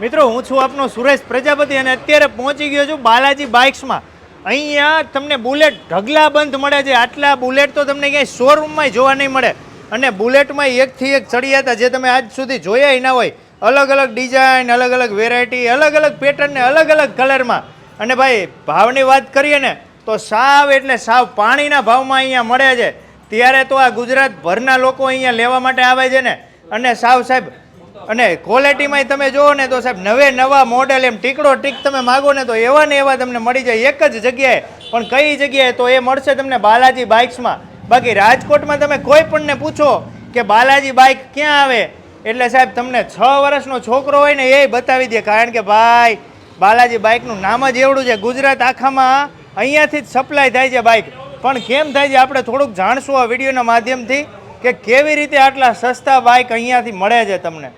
મિત્રો, હું છું આપનો સુરેશ પ્રજાપતિ અને અત્યારે પહોંચી ગયો છું બાલાજી બાઇક્સમાં. અહીંયા તમને બુલેટ ઢગલા બંધ મળે છે. આટલા બુલેટ તો તમને ક્યાંય શોરૂમમાં જોવા નહીં મળે. અને બુલેટમાં એકથી એક ચડિયા હતા જે તમે આજ સુધી જોયા ના હોય. અલગ અલગ ડિઝાઇન, અલગ અલગ વેરાયટી અલગ અલગ પેટર્નને અલગ અલગ કલરમાં અને ભાઈ, ભાવની વાત કરીએ ને, તો સાવ એટલે સાવ પાણીના ભાવમાં અહીંયા મળે છે. ત્યારે તો આ ગુજરાતભરના લોકો અહીંયા લેવા માટે આવે છે ને. અને સાવ સાહેબ અને ક્વોલિટીમાં તમે જુઓ ને તો સાહેબ, નવે નવા મોડેલ એમ ટીકડો ટીક તમે માગો ને તો એવા ને એવા તમને મળી જાય એક જ જગ્યાએ. પણ કઈ જગ્યાએ તો એ મળશે તમને બાલાજી બાઇક્સમાં બાકી રાજકોટમાં તમે કોઈ પણને પૂછો કે બાલાજી બાઇક ક્યાં આવે? એટલે સાહેબ, તમને છ વર્ષનો છોકરો હોય ને એ બતાવી દે. કારણ કે ભાઈ, બાલાજી બાઇકનું નામ જ એવડું છે. ગુજરાત આખામાં અહીંયાથી જ સપ્લાય થાય છે બાઇક પણ કેમ થાય છે? આપણે થોડુંક જાણશું આ વિડીયોના માધ્યમથી કે કેવી રીતે આટલા સસ્તા બાઇક અહીંયાથી મળે છે તમને.